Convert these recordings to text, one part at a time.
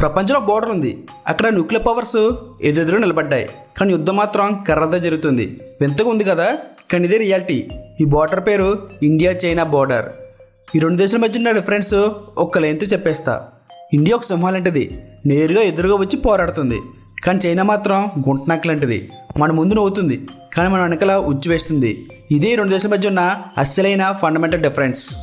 ప్రపంచంలో బోర్డర్ ఉంది. అక్కడ న్యూక్లియర్ పవర్స్ ఎదురెదురు నిలబడ్డాయి. కానీ యుద్ధం మాత్రం కర్రతో జరుగుతుంది. వింతగా ఉంది కదా? కానీ ఇదే రియాలిటీ ఈ బోర్డర్ పేరు ఇండియా చైనా బోర్డర్ ఈ రెండు దేశాల మధ్య ఉన్న డిఫరెన్స్ ఒక్క లైన్తో చెప్పేస్తా. ఇండియా ఒక సింహం లాంటిది. నేరుగా ఎదురుగా వచ్చి పోరాడుతుంది. కానీ చైనా మాత్రం గుంటనక్క లాంటిది. మన ముందు నవ్వుతుంది. కానీ మన వెనకల ఉచ్చి వేస్తుంది. ఇదే రెండు దేశాల మధ్య ఉన్న అస్సలైన ఫండమెంటల్ డిఫరెన్స్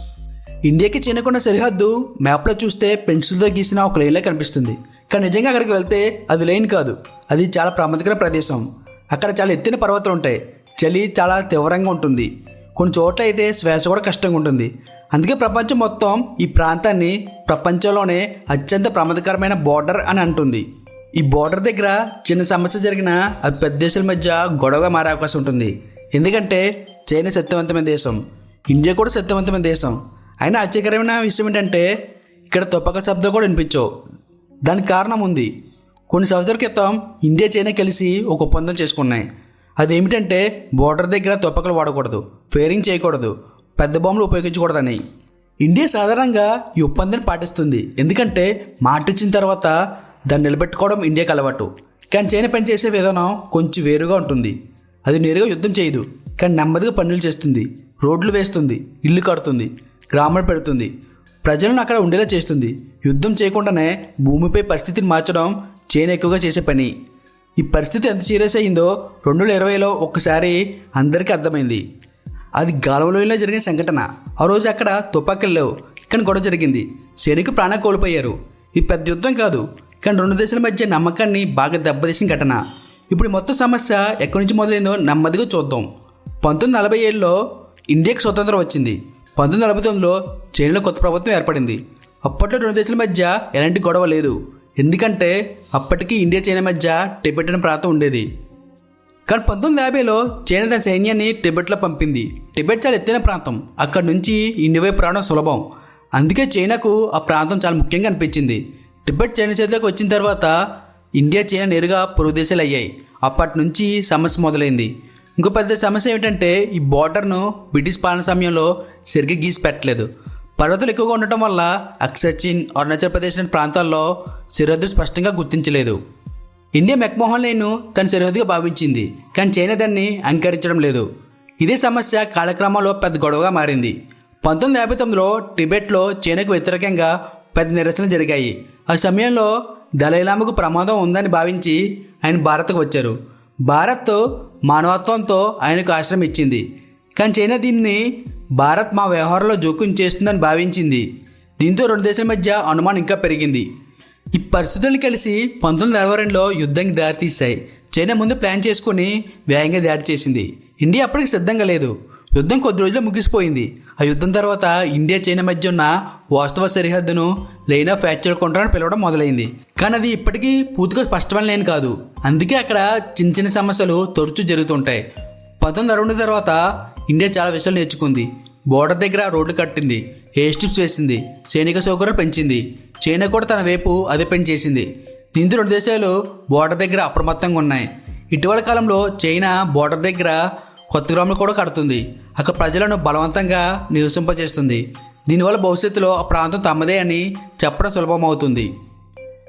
ఇండియాకి చైనాకున్న సరిహద్దు మ్యాప్లో చూస్తే పెన్సిల్తో గీసిన ఒక లైన్లా కనిపిస్తుంది. కానీ నిజంగా అక్కడికి వెళ్తే అది లైన్ కాదు. అది చాలా ప్రమాదకర ప్రదేశం. అక్కడ చాలా ఎత్తిన పర్వతాలు ఉంటాయి. చలి చాలా తీవ్రంగా ఉంటుంది. కొన్ని చోట్ల అయితే శ్వాస కూడా కష్టంగా ఉంటుంది. అందుకే ప్రపంచం మొత్తం ఈ ప్రాంతాన్ని ప్రపంచంలోనే అత్యంత ప్రమాదకరమైన బోర్డర్ అని అంటుంది. ఈ బోర్డర్ దగ్గర చిన్న సమస్య జరిగిన అది పెద్ద దేశాల మధ్య గొడవగా మారే అవకాశం ఉంటుంది. ఎందుకంటే చైనా శక్తివంతమైన దేశం. ఇండియా కూడా శక్తివంతమైన దేశం. అయినా ఆశ్చర్యకరమైన విషయం ఏంటంటే ఇక్కడ తుపాకుల శబ్దం కూడా వినిపించవు. దానికి కారణం ఉంది. కొన్ని సంవత్సరాల క్రితం ఇండియా చైనా కలిసి ఒక ఒప్పందం చేసుకున్నాయి. అదేమిటంటే బోర్డర్ దగ్గర తుపాకులు వాడకూడదు ఫేరింగ్ చేయకూడదు పెద్ద బాంబులు ఉపయోగించకూడదని. ఇండియా సాధారణంగా ఈ ఒప్పందాన్ని పాటిస్తుంది. ఎందుకంటే మాట ఇచ్చిన తర్వాత దాన్ని నిలబెట్టుకోవడం ఇండియాకి అలవాటు. కానీ చైనా పనిచేసే విధానం కొంచెం వేరుగా ఉంటుంది. అది నేరుగా యుద్ధం చేయదు. కానీ నెమ్మదిగా పనులు చేస్తుంది. రోడ్లు వేస్తుంది. ఇల్లు కడుతుంది. గ్రామర్ పెడుతుంది. ప్రజలను అక్కడ ఉండేలా చేస్తుంది. యుద్ధం చేయకుండానే భూమిపై పరిస్థితిని మార్చడం చైనా ఎక్కువగా చేసే పని. ఈ పరిస్థితి ఎంత సీరియస్ అయిందో రెండు వేల ఇరవైలో ఒక్కసారి అందరికీ అర్థమైంది. అది గాలవలోయలో జరిగిన సంఘటన. ఆ రోజు అక్కడ తుపాకీలు లేవు. కానీ గొడవ జరిగింది. సైనికులు ప్రాణం కోల్పోయారు. ఇది పెద్ద యుద్ధం కాదు. కానీ రెండు దేశాల మధ్య నమ్మకాన్ని బాగా దెబ్బతీసిన ఘటన. ఇప్పుడు మొత్తం సమస్య ఎక్కడి నుంచి మొదలైందో నెమ్మదిగా చూద్దాం. పంతొమ్మిది నలభై ఏడులో ఇండియాకి స్వతంత్రం వచ్చింది. పంతొమ్మిది నలభై తొమ్మిదిలో చైనాలో కొత్త ప్రభుత్వం ఏర్పడింది. అప్పట్లో రెండు దేశాల మధ్య ఎలాంటి గొడవ లేదు. ఎందుకంటే అప్పటికి ఇండియా చైనా మధ్య టిబెట్ అనే ప్రాంతం ఉండేది. కానీ పంతొమ్మిది యాభైలో చైనా తన సైన్యాన్ని టిబెట్లో పంపింది. టిబెట్ చాలా ఎత్తైన ప్రాంతం. అక్కడి నుంచి ఇండియా వైపు రావడం సులభం. అందుకే చైనాకు ఆ ప్రాంతం చాలా ముఖ్యంగా అనిపించింది. టిబెట్ చైనా చేతిలోకి వచ్చిన తర్వాత ఇండియా చైనా నేరుగా పొరుగు దేశాలు అయ్యాయి. అప్పటి నుంచి సమస్య మొదలైంది. ఇంకో పెద్ద సమస్య ఏమిటంటే ఈ బార్డర్ను బ్రిటిష్ పాలన సమయంలో సరిగ్గా గీసి పెట్టలేదు. పర్వతాలు ఎక్కువగా ఉండటం వల్ల అక్సచిన్ అరుణాచల్ ప్రదేశ్ లాంటి ప్రాంతాల్లో సరిహద్దు స్పష్టంగా గుర్తించలేదు. ఇండియా మెక్మోహన్ లేను తన సరిహద్దుగా భావించింది కానీ చైనా దాన్ని అంగీకరించడం లేదు. ఇదే సమస్య కాలక్రమంలో పెద్ద గొడవగా మారింది. పంతొమ్మిది యాభై తొమ్మిదిలో టిబెట్లో చైనాకు వ్యతిరేకంగా పెద్ద నిరసన జరిగాయి. ఆ సమయంలో దళైలామకు ప్రమాదం ఉందని భావించి ఆయన భారత్కు వచ్చారు. భారత్ మానవత్వంతో ఆయనకు ఆశ్రయం ఇచ్చింది. కానీ చైనా దీన్ని భారత్ మా వ్యవహారంలో జోక్యం చేస్తుందని భావించింది. దీంతో రెండు దేశాల మధ్య అనుమానం ఇంకా పెరిగింది. ఈ పరిస్థితులు కలిసి పంతొమ్మిది నలభై రెండులో యుద్ధానికి దారితీశాయి. చైనా ముందు ప్లాన్ చేసుకుని వేగంగా దాడి చేసింది. ఇండియా అప్పటికి సిద్ధంగా లేదు. యుద్ధం కొద్ది రోజుల్లో ముగిసిపోయింది. ఆ యుద్ధం తర్వాత ఇండియా చైనా మధ్య ఉన్న వాస్తవ సరిహద్దును లైన్ ఆఫ్ ఫ్యాక్చర్ కంట్రోల్ అని పిలవడం మొదలైంది. కానీ అది ఇప్పటికీ పూర్తిగా స్పష్టమైన లేని కాదు. అందుకే అక్కడ చిన్న చిన్న సమస్యలు తరచూ జరుగుతుంటాయి. పంతొమ్మిది అరవై తర్వాత ఇండియా చాలా విషయాలు నేర్చుకుంది. బోర్డర్ దగ్గర రోడ్లు కట్టింది. ఏ స్ట్రిప్స్ వేసింది. సైనిక సౌకర్యాలు పెంచింది. చైనా కూడా తన వైపు అదే పని చేసింది. దీంతో రెండు దేశాలు బోర్డర్ దగ్గర అప్రమత్తంగా ఉన్నాయి. ఇటీవల కాలంలో చైనా బోర్డర్ దగ్గర కొత్త గ్రామాలు కూడా కడుతుంది. అక్కడ ప్రజలను బలవంతంగా నివసింపజేస్తుంది. దీనివల్ల భవిష్యత్తులో ఆ ప్రాంతం తమదే అని చెప్పడం సులభమవుతుంది.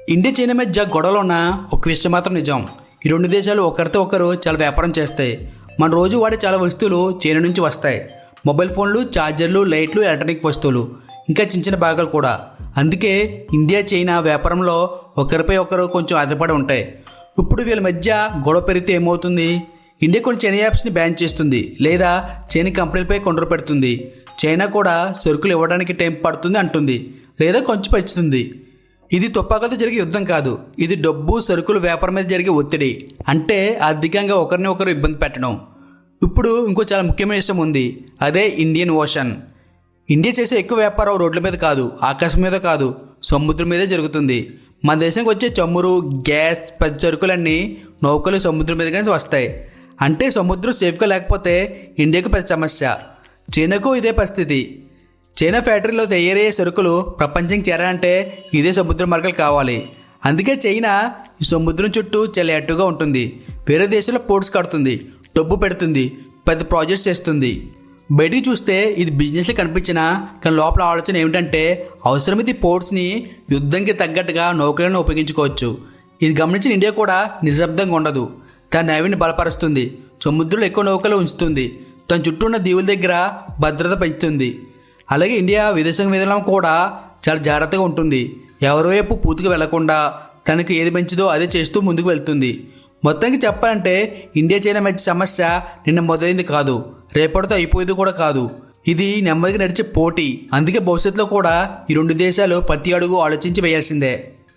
ఇండియా చైనా మధ్య గొడవలు ఉన్న ఒక విషయం మాత్రం నిజం. ఈ రెండు దేశాలు ఒకరితో ఒకరు చాలా వ్యాపారం చేస్తాయి. మన రోజు వాడే చాలా వస్తువులు చైనా నుంచి వస్తాయి. మొబైల్ ఫోన్లు ఛార్జర్లు లైట్లు ఎలక్ట్రానిక్ వస్తువులు ఇంకా చిన్న చిన్న భాగాలు కూడా. అందుకే ఇండియా చైనా వ్యాపారంలో ఒకరిపై ఒకరు కొంచెం ఆధారపడి ఉంటాయి. ఇప్పుడు వీళ్ళ మధ్య గొడవ పెరిగితే ఏమవుతుంది? ఇండియా కొన్ని చైనా యాప్స్ని బ్యాన్ చేస్తుంది. లేదా చైనా కంపెనీలపై కొండ్రు పెడుతుంది. చైనా కూడా సరుకులు ఇవ్వడానికి టైం పడుతుంది అంటుంది. లేదా కొంచెం పెంచుతుంది. ఇది తుపాకులతో జరిగే యుద్ధం కాదు. ఇది డబ్బు సరుకులు వ్యాపారం మీద జరిగే ఒత్తిడి. అంటే ఆర్థికంగా ఒకరిని ఒకరు ఇబ్బంది పెట్టడం. ఇప్పుడు ఇంకో చాలా ముఖ్యమైన విషయం ఉంది. అదే ఇండియన్ ఓషన్ ఇండియా చేసే ఎక్కువ వ్యాపారం రోడ్ల మీద కాదు. ఆకాశం మీద కాదు. సముద్రం మీదే జరుగుతుంది. మన దేశానికి వచ్చే చమురు గ్యాస్ పది సరుకులన్నీ నౌకలు సముద్రం మీద కానీ వస్తాయి. అంటే సముద్రం సేఫ్గా లేకపోతే ఇండియాకు పెద్ద సమస్య. చైనాకు ఇదే పరిస్థితి. చైనా ఫ్యాక్టరీలో తయారయ్యే సరుకులు ప్రపంచం చేరాలంటే ఇదే సముద్ర మార్గాలు కావాలి. అందుకే చైనా ఈ సముద్రం చుట్టూ చాలా ఎట్టుగా ఉంటుంది. వేరే దేశంలో పోర్ట్స్ కడుతుంది డబ్బు పెడుతుంది పెద్ద ప్రాజెక్ట్స్ చేస్తుంది. బయటికి చూస్తే ఇది బిజినెస్లో కనిపించినా కానీ లోపల ఆలోచన ఏమిటంటే అవసరమైతే ఇది పోర్ట్స్ని యుద్ధంకి తగ్గట్టుగా నౌకలను ఉపయోగించుకోవచ్చు. ఇది గమనించిన ఇండియా కూడా నిశ్శబ్దంగా ఉండదు. తన నైవిని బలపరుస్తుంది. సముద్రంలో ఎక్కువ నౌకలు ఉంచుతుంది. తన చుట్టూ ఉన్న దీవుల దగ్గర భద్రత పెంచుతుంది. అలాగే ఇండియా విదేశం విధానం కూడా చాలా జాగ్రత్తగా ఉంటుంది. ఎవరి వైపు పూర్తిగా వెళ్ళకుండా తనకు ఏది మంచిదో అదే చేస్తూ ముందుకు వెళ్తుంది. మొత్తానికి చెప్పాలంటే ఇండియా చైనా మధ్య సమస్య నిన్న మొదలైంది కాదు. రేపటితో అయిపోయేది కూడా కాదు. ఇది నెమ్మదిగా నడిచే పోటీ. అందుకే భవిష్యత్తులో కూడా ఈ రెండు దేశాలు ప్రతి అడుగు ఆలోచించి వేయాల్సిందే.